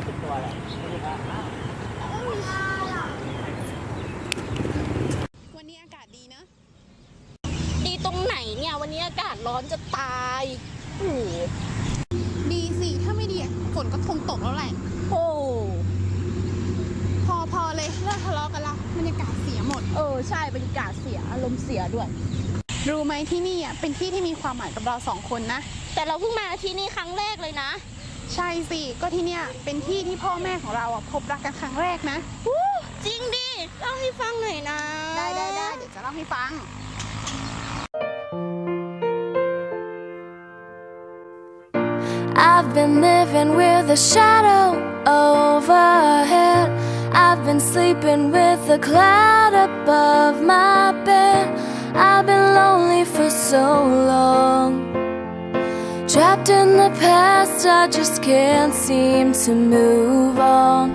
ู้สึกตัวเลยรู้สึกว่าวันนี้อากาศดีนะดีตรงไหนเนี่ย วันนี้อากาศร้อนจะตายโอ้ดีสิ ถ้าไม่ดีฝนก็คงตกแล้วแหละ โอ้พอพอเลยเลิกทะเลาะกันละบรรยากาศเสียหมด เออใช่บรรยากาศเสียอารมณ์เสียด้วย รู้ไหมที่นี่อะเป็นที่ที่มีความหมายกับเราสองคนนะ แต่เราเพิ่งมาที่นี่ครั้งแรกเลยนะ ใช่สิ ก็ที่เนี่ยเป็นที่ที่พ่อแม่ของเราอะพบรักกันครั้งแรกนะวู้จริงดิเล่าให้ฟังหน่อยนะได้ได้ได้เดี๋ยวจะเล่าให้ฟัง I've been living with a shadow overhead. I've been sleeping with a cloud above my bed. I've been lonely for so long. Trapped in the past, I just can't seem to move on.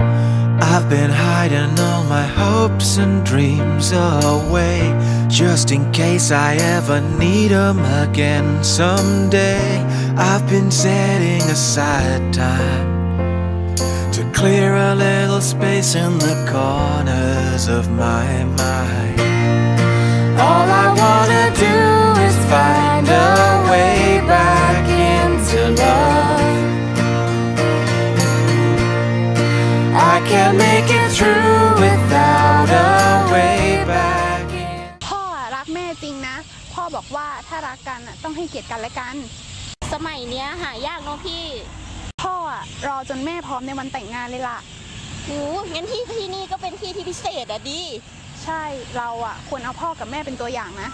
I've been hiding all my hopes and dreams away Just in case I ever need 'em again someday I've been setting aside time To clear a little space in the corners of my mind All can't make it through without a way back in. พ่ออะรักแม่จริงนะ พ่อบอกว่าถ้ารักกันอะต้องให้เกียรติกันและกัน สมัยเนี้ยหายากเนาะพี่พ่ออะรอจนแม่พร้อมในวันแต่งงานเลยล่ะโอ้งั้นที่ที่นี่ก็เป็นที่ที่พิเศษอะดิ ใช่เราอะควรเอาพ่อกับแม่เป็นตัวอย่างนะ